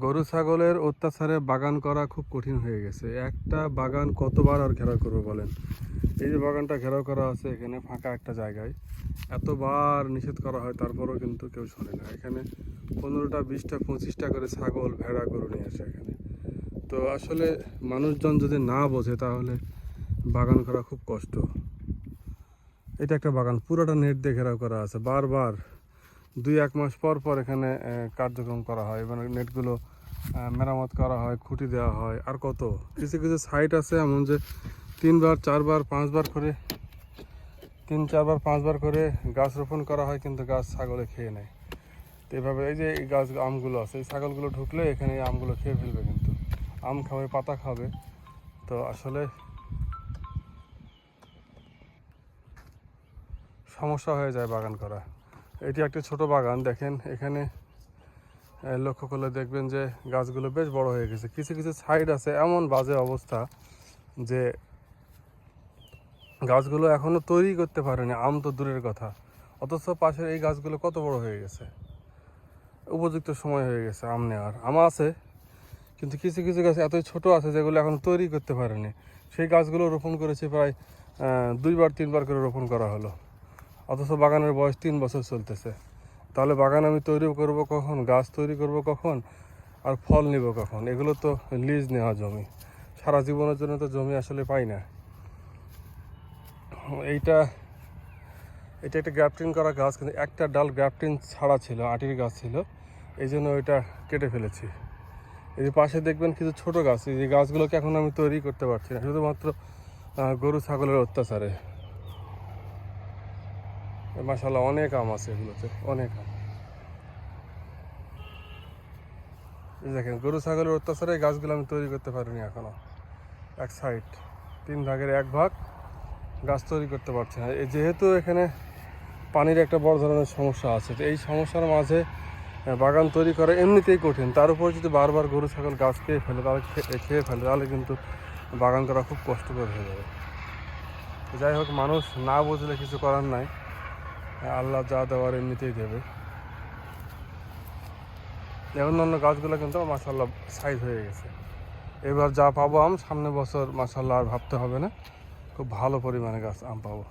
গরু ছাগলের অত্যাচারে বাগান করা খুব কঠিন হয়ে গেছে। একটা বাগান কতবার আর ঘেরাও করব বলেন? এই যে বাগানটা ঘেরাও করা আছে, এখানে ফাঁকা একটা জায়গায়। এতবার নিষেধ করা হয়, তারপরেও কিন্তু কেউ শোনে না। এখানে পনেরোটা, বিশটা, পঁচিশটা করে ছাগল, ভেড়া, গরু নিয়ে আসে এখানে। তো আসলে মানুষজন যদি না বোঝে, তাহলে বাগান করা খুব কষ্ট। এটা একটা বাগান, পুরোটা নেট দিয়ে ঘেরাও করা আছে, বারবার দুই এক মাস পর পর এখানে কার্যক্রম করা হয় এবং নেটগুলো মেরামত করা হয়, খুঁটি দেওয়া হয়। আর কত? কিছু কিছু সাইট আছে এমন যে তিনবার, চারবার, পাঁচবার করে, তিন, চারবার, পাঁচবার করে গাছ রোপণ করা হয় কিন্তু গাছ ছাগলে খেয়ে নেয়। তো এভাবে এই যে এই গাছ, আমগুলো আছে, এই ছাগলগুলো ঢুকলে এখানে আমগুলো খেয়ে ফেলবে কিন্তু। আম খাবে, পাতা খাবে। তো আসলে সমস্যা হয়ে যায় বাগান করা। এটি একটি ছোট বাগান, দেখেন। এখানে লক্ষ্য করলে দেখবেন যে গাছগুলো বেশ বড় হয়ে গেছে। কিছু কিছু সাইড আছে এমন বাজে অবস্থা যে গাছগুলো এখনও তৈরি করতে পারেনি। আম তো দূরের কথা। অথচ পাশের এই গাছগুলো কত বড় হয়ে গেছে। উপযুক্ত সময় হয়ে গেছে আম নেওয়ার। আম আছে, কিন্তু কিছু কিছু গাছ এতই ছোট আছে যেগুলো এখন তৈরি করতে পারেনি। সেই গাছগুলো রোপণ করেছে প্রায় দুইবার, তিনবার করে রোপণ করা হলো। অথচ বাগানের বয়স তিন বছর চলতেছে। তাহলে বাগান আমি তৈরি করব কখন? গাছ তৈরি করব কখন? আর ফল নিব কখন? এগুলো তো লিজ নেওয়া জমি। সারা জীবনের জন্য তো জমি আসলে পাই না। এইটা, এটা একটা গ্রাফটিং করা গাছ, কিন্তু একটা ডাল গ্রাফটিং ছাড়া ছিল, আটির গাছ ছিল। এই জন্য ওইটা কেটে ফেলেছি। এই যে পাশে দেখবেন কিছু ছোট গাছ। এই গাছগুলোকে এখন আমি তৈরি করতে পারছি না। শুধুমাত্র গরু, ছাগলের অত্যাচারে। মাসাল্লাহ অনেক আম আছে এগুলোতে, অনেক আম। দেখেন, গরু, ছাগলের অত্যাচারে গাছগুলো আমি তৈরি করতে পারিনি এখনও। এক সাইড তিন ভাগের এক ভাগ গাছ তৈরি করতে পারছি না। যেহেতু এখানে পানির একটা বড় ধরনের সমস্যা আছে এই সমস্যার মাঝে বাগান তৈরি করা এমনিতেই কঠিন। তার উপর যদি বারবার গরু, ছাগল, গাছ খেয়ে ফেলে, তাহলে খেয়ে ফেলে, তাহলে কিন্তু বাগান করা খুব কষ্টকর হয়ে যাবে। যাই হোক, মানুষ না বুঝলে কিছু করার নাই। আল্লাহ যা দেওয়ার এমনিতেই দেবে। এখন অন্য গাছগুলো কিন্তু মাসাল্লাহ সাইজ হয়ে গেছে। এবার যা পাবো আম, সামনে বছর মাসাল্লাহ আর ভাবতে হবে না। খুব ভালো পরিমাণে গাছ আম পাবো।